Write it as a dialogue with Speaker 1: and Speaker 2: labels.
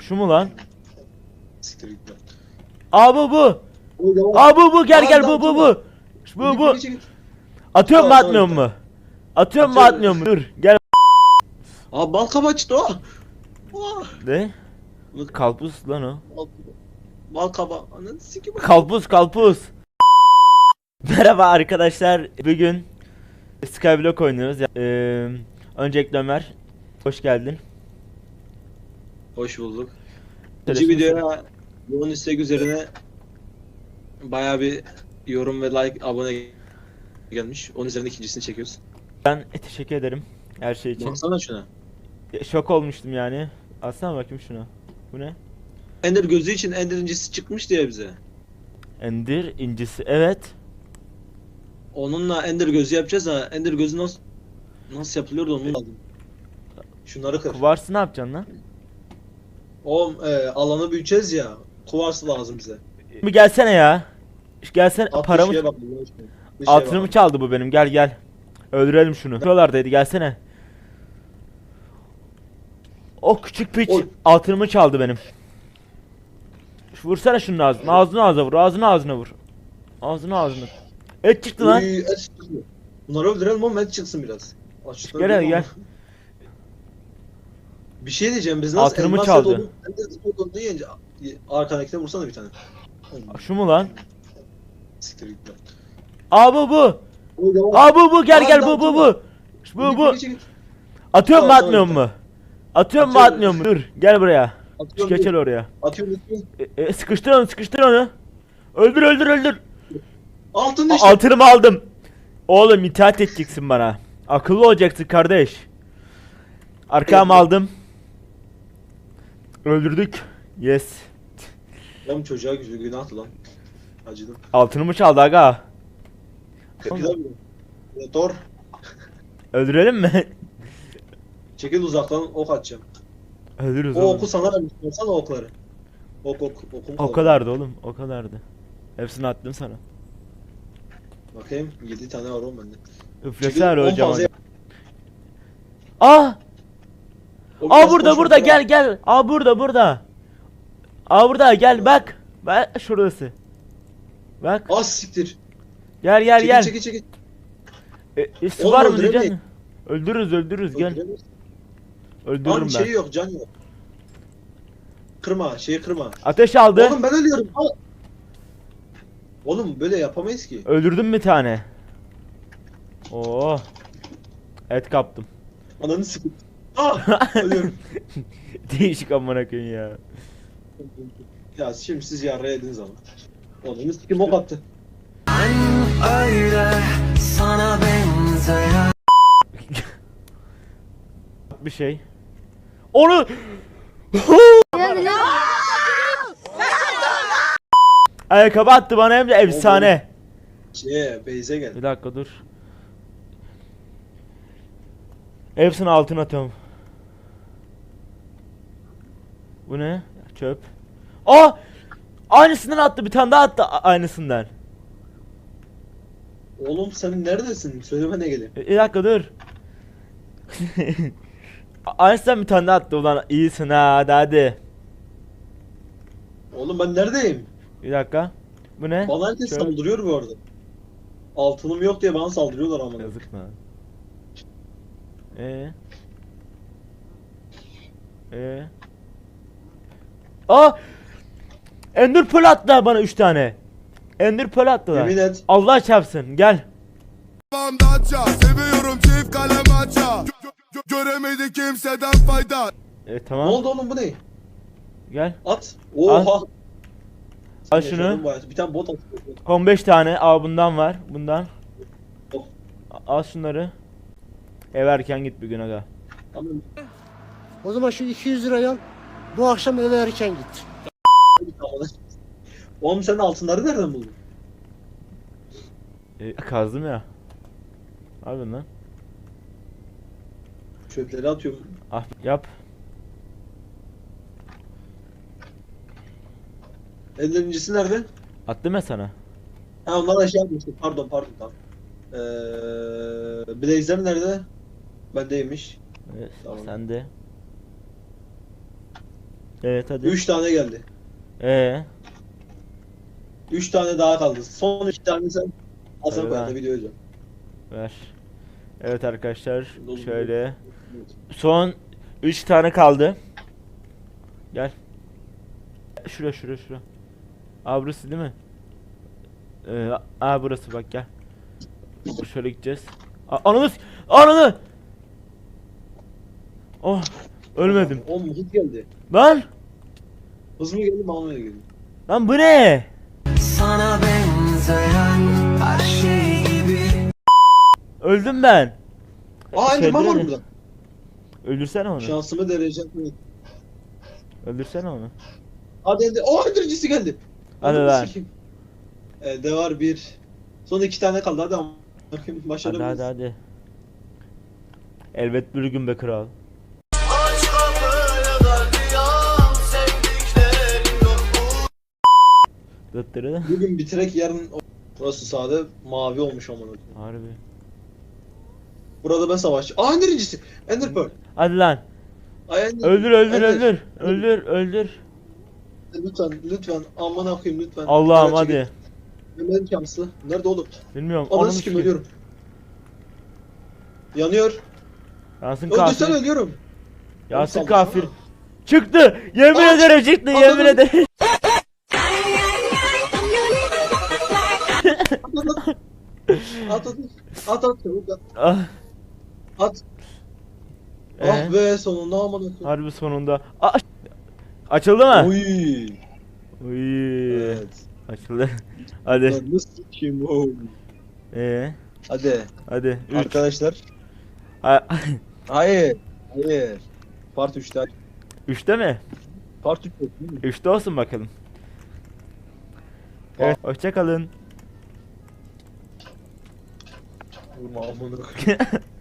Speaker 1: Şu mu lan?
Speaker 2: Siktir git lan.
Speaker 1: Aa bu bu. Aa bu bu gel gel bu bu bu. Bu bu. Atıyorum mu atmıyorum mu? Atıyorum mu atmıyorum mu? Dur gel.
Speaker 2: Aa bal kabağı çıktı o.
Speaker 1: Ne? Kalpus lan o.
Speaker 2: Bal, kabağı. Ananı sikim.
Speaker 1: Kalpus kalpus. Merhaba arkadaşlar. Bugün Skyblock oynuyoruz. Ee, öncelikle Ömer. Hoş geldin.
Speaker 2: Hoş bulduk. İkinci videoya yoğun istek üzerine baya bir yorum ve like abone gelmiş. Onun üzerine ikincisini çekiyoruz.
Speaker 1: Ben teşekkür ederim her şey için.
Speaker 2: Baksana şuna.
Speaker 1: Şok olmuştum yani. Alsana bakayım şunu. Bu ne?
Speaker 2: Ender gözü için Ender incisi çıkmış diye bize.
Speaker 1: Endir incisi. Evet.
Speaker 2: Onunla Ender gözü yapacağız ha. Ender gözü nasıl nasıl yapılıyordu onu aldım. Şunları kır.
Speaker 1: Kuvarsı ne yapacaksın lan?
Speaker 2: O e, alanı büyüteceğiz ya. Kuvarsı lazım bize.
Speaker 1: Bir gelsene ya. Gelsene
Speaker 2: At
Speaker 1: paramı
Speaker 2: bak,
Speaker 1: altınımı
Speaker 2: bak.
Speaker 1: çaldı bu benim. Gel gel. Öldürelim şunu. Şuralardaydı gelsene. O küçük piç
Speaker 2: Oy.
Speaker 1: altınımı çaldı benim. Vursana şunun ağzına. Ağzına ağzına vur. Ağzına ağzına vur. Ağzına ağzına. Et çıktı lan.
Speaker 2: Uy, et çıktı. Bunları öldürelim ama et çıksın biraz.
Speaker 1: Gel, gel.
Speaker 2: Bir şey diyeceğim biz nasıl
Speaker 1: Altınımı
Speaker 2: elmas
Speaker 1: çaldı.
Speaker 2: ya dolu- Ender dolu deyince arkadakine vursana bir tane.
Speaker 1: Şu mu lan?
Speaker 2: Siktir git lan.
Speaker 1: Aa bu bu.
Speaker 2: Oy, devam.
Speaker 1: Aa bu bu gel
Speaker 2: Aa,
Speaker 1: gel bu bu bu. Bu bu. Atıyorum mu
Speaker 2: Tamam,
Speaker 1: atmıyorum
Speaker 2: tamam.
Speaker 1: mu? Atıyorum mu
Speaker 2: Atıyorum.
Speaker 1: atmıyorum mu? Dur gel buraya. Şu
Speaker 2: Atıyorum,
Speaker 1: geçel oraya.
Speaker 2: Atıyorum atıyorum.
Speaker 1: E, e, sıkıştır onu sıkıştır onu. Öldür öldür öldür.
Speaker 2: Altın
Speaker 1: A-
Speaker 2: düştü.
Speaker 1: Altınımı aldım. Oğlum itaat edeceksin bana. Akıllı olacaksın kardeş. Arkam aldım. Öldürdük. Yes.
Speaker 2: Oğlum çocuğa güzel günahtı lan. Acıdım.
Speaker 1: Altınımı çaldı aga.
Speaker 2: Güzel bir. Motor.
Speaker 1: Öldürelim mi?
Speaker 2: Çekil uzaktan ok atacağım.
Speaker 1: Öldürürüz
Speaker 2: O
Speaker 1: oğlum.
Speaker 2: oku sana vermiş. Baksana okları. Ok ok. Okum
Speaker 1: O kadardı oğlum. O kadardı. Hepsini attım sana.
Speaker 2: Bakayım 7 tane var oğlum bende.
Speaker 1: Üflesene
Speaker 2: on
Speaker 1: hocam.
Speaker 2: fazla
Speaker 1: hadi. Aa! Burada burada gel gel. Aa burada burada. Aa burada gel bak. Bak şurası. Bak.
Speaker 2: Az siktir.
Speaker 1: Gel gel
Speaker 2: çekil,
Speaker 1: gel.
Speaker 2: çekil çekil.
Speaker 1: E, e, su
Speaker 2: Oğlum
Speaker 1: var mı
Speaker 2: öldüremeyiz.
Speaker 1: diyeceksin? Öldürürüz öldürürüz gel. Öldürürüm
Speaker 2: Lan
Speaker 1: ben.
Speaker 2: şeyi yok can yok. Kırma şeyi kırma.
Speaker 1: Ateş aldı.
Speaker 2: Oğlum ben ölüyorum. Al. Oğlum böyle yapamayız ki.
Speaker 1: Öldürdüm bir tane. Oo. Et kaptım.
Speaker 2: Ananı sıkıp. Ah! Ölüyorum.
Speaker 1: Değişik amına koyayım ya.
Speaker 2: ya şimdi siz yarraya ediniz ama. Ananı sikim ok attı.
Speaker 3: öyle sana benzeyen
Speaker 1: Bir şey. Onu Ayakkabı attı bana hem de efsane.
Speaker 2: Şey Beyze gel.
Speaker 1: Bir dakika dur. Hepsini altına atıyorum. Bu ne? Çöp. Aa! Aynısından attı bir tane daha attı a- aynısından.
Speaker 2: Oğlum sen neredesin? Söyleme ne geleyim.
Speaker 1: E, Bir dakika dur. A- Aynısından bir tane daha attı ulan iyisin ha hadi hadi.
Speaker 2: Oğlum ben neredeyim?
Speaker 1: Bir dakika. Bu ne?
Speaker 2: Bana herkes
Speaker 1: Şöyle-
Speaker 2: saldırıyor bu arada. Altınım yok diye bana saldırıyorlar ama.
Speaker 1: Yazık lan. Ee. Ee. Aa! Ender Pearl attılar bana 3 tane. Ender Pearl attılar.
Speaker 2: Yemin et.
Speaker 1: Allah çarpsın gel.
Speaker 4: Seviyorum çift kalem aça Gö- gö- Göremedi kimseden fayda
Speaker 1: E
Speaker 2: Ne
Speaker 1: tamam.
Speaker 2: oldu oğlum bu ne?
Speaker 1: Gel.
Speaker 2: At. Oha.
Speaker 1: Al
Speaker 2: Sen
Speaker 1: şunu.
Speaker 2: Bir tane bot at.
Speaker 1: 15 tane. Aa bundan var. Bundan.
Speaker 2: Oh.
Speaker 1: Al şunları. Ev erken git bir gün aga.
Speaker 2: Tamam.
Speaker 5: O zaman şu 200 lirayı al. Bu akşam eve erken git.
Speaker 2: Oğlum sen altınları nereden buldun?
Speaker 1: E, kazdım ya. Ne yapıyorsun lan?
Speaker 2: Çöpleri atıyorum.
Speaker 1: Ah yap.
Speaker 2: Ender incisi nerede?
Speaker 1: Attım ya sana.
Speaker 2: Ha onlar aşağı atmıştı. Pardon pardon tamam. Ee, Blazer nerede? Bendeymiş.
Speaker 1: Evet,
Speaker 2: Tamam.
Speaker 1: sen de. Evet hadi.
Speaker 2: 3 tane geldi.
Speaker 1: Ee,
Speaker 2: 3 tane daha kaldı. Son 2 tane sen Hasan
Speaker 1: Evet.
Speaker 2: koyarda video hocam.
Speaker 1: ver. Evet arkadaşlar şöyle. Son 3 tane kaldı. Gel. Şura şura şura. Aa burası değil mi? Ee, aa burası bak gel. Şöyle gideceğiz. Aa, ananı ananı. Oh ölmedim.
Speaker 2: Oğlum hız geldi.
Speaker 1: Lan
Speaker 2: Hız mı geldi bana mı geldi?
Speaker 1: lan bu ne?
Speaker 3: Sana benzeyen her şey gibi
Speaker 1: Öldüm ben.
Speaker 2: Aa
Speaker 1: Şeyde
Speaker 2: Enderman var burada.
Speaker 1: Öldürsene onu.
Speaker 2: Şansımı deneyeceğim.
Speaker 1: Öldürsene onu.
Speaker 2: Hadi Ender. O Ender'cisi geldi.
Speaker 1: Hadi lan.
Speaker 2: sikeyim. Elde var bir. Son iki tane kaldı hadi ama. Bakayım
Speaker 1: Hadi hadi hadi. Elbet bir gün be kral. Dıttırı.
Speaker 2: Bugün bitirek yarın Burası sade mavi olmuş amına. koyayım.
Speaker 1: Harbi.
Speaker 2: Burada ben savaşçı. Aa Ender incisi. Ender Pearl.
Speaker 1: Hadi lan.
Speaker 2: Ay Ender.
Speaker 1: Öldür öldür
Speaker 2: Ender.
Speaker 1: öldür. Öldür öldür.
Speaker 2: Lütfen lütfen aman okuyayım lütfen.
Speaker 1: Allah'ım hadi.
Speaker 2: Ömer'in şansı. Nerede oğlum?
Speaker 1: Bilmiyorum.
Speaker 2: Ananı sikim ölüyorum. Yanıyor. Öldürsen
Speaker 1: kafir.
Speaker 2: ölüyorum.
Speaker 1: Yasin
Speaker 2: Oğlum
Speaker 1: kafir. Çıktı. Yemin
Speaker 2: Aa,
Speaker 1: ederim çıktı. Yemin ederim.
Speaker 2: At at. At at çabuk at.
Speaker 1: ah.
Speaker 2: At.
Speaker 1: Ee,
Speaker 2: Ah be sonunda aman okuyayım.
Speaker 1: harbi sonunda. Ah. Açıldı mı?
Speaker 2: Uy.
Speaker 1: Uy.
Speaker 2: Evet.
Speaker 1: Açıldı. Hadi.
Speaker 2: Lan Nasıl sikeyim oğlum?
Speaker 1: Ee,
Speaker 2: Hadi.
Speaker 1: hadi. Üç.
Speaker 2: Arkadaşlar.
Speaker 1: Ha-
Speaker 2: Hayır. Hayır. Part 3'te.
Speaker 1: Üçte mi?
Speaker 2: Part 3 yok değil mi?
Speaker 1: Üçte olsun bakalım. Evet, hoşça
Speaker 2: Vurma amına koyayım.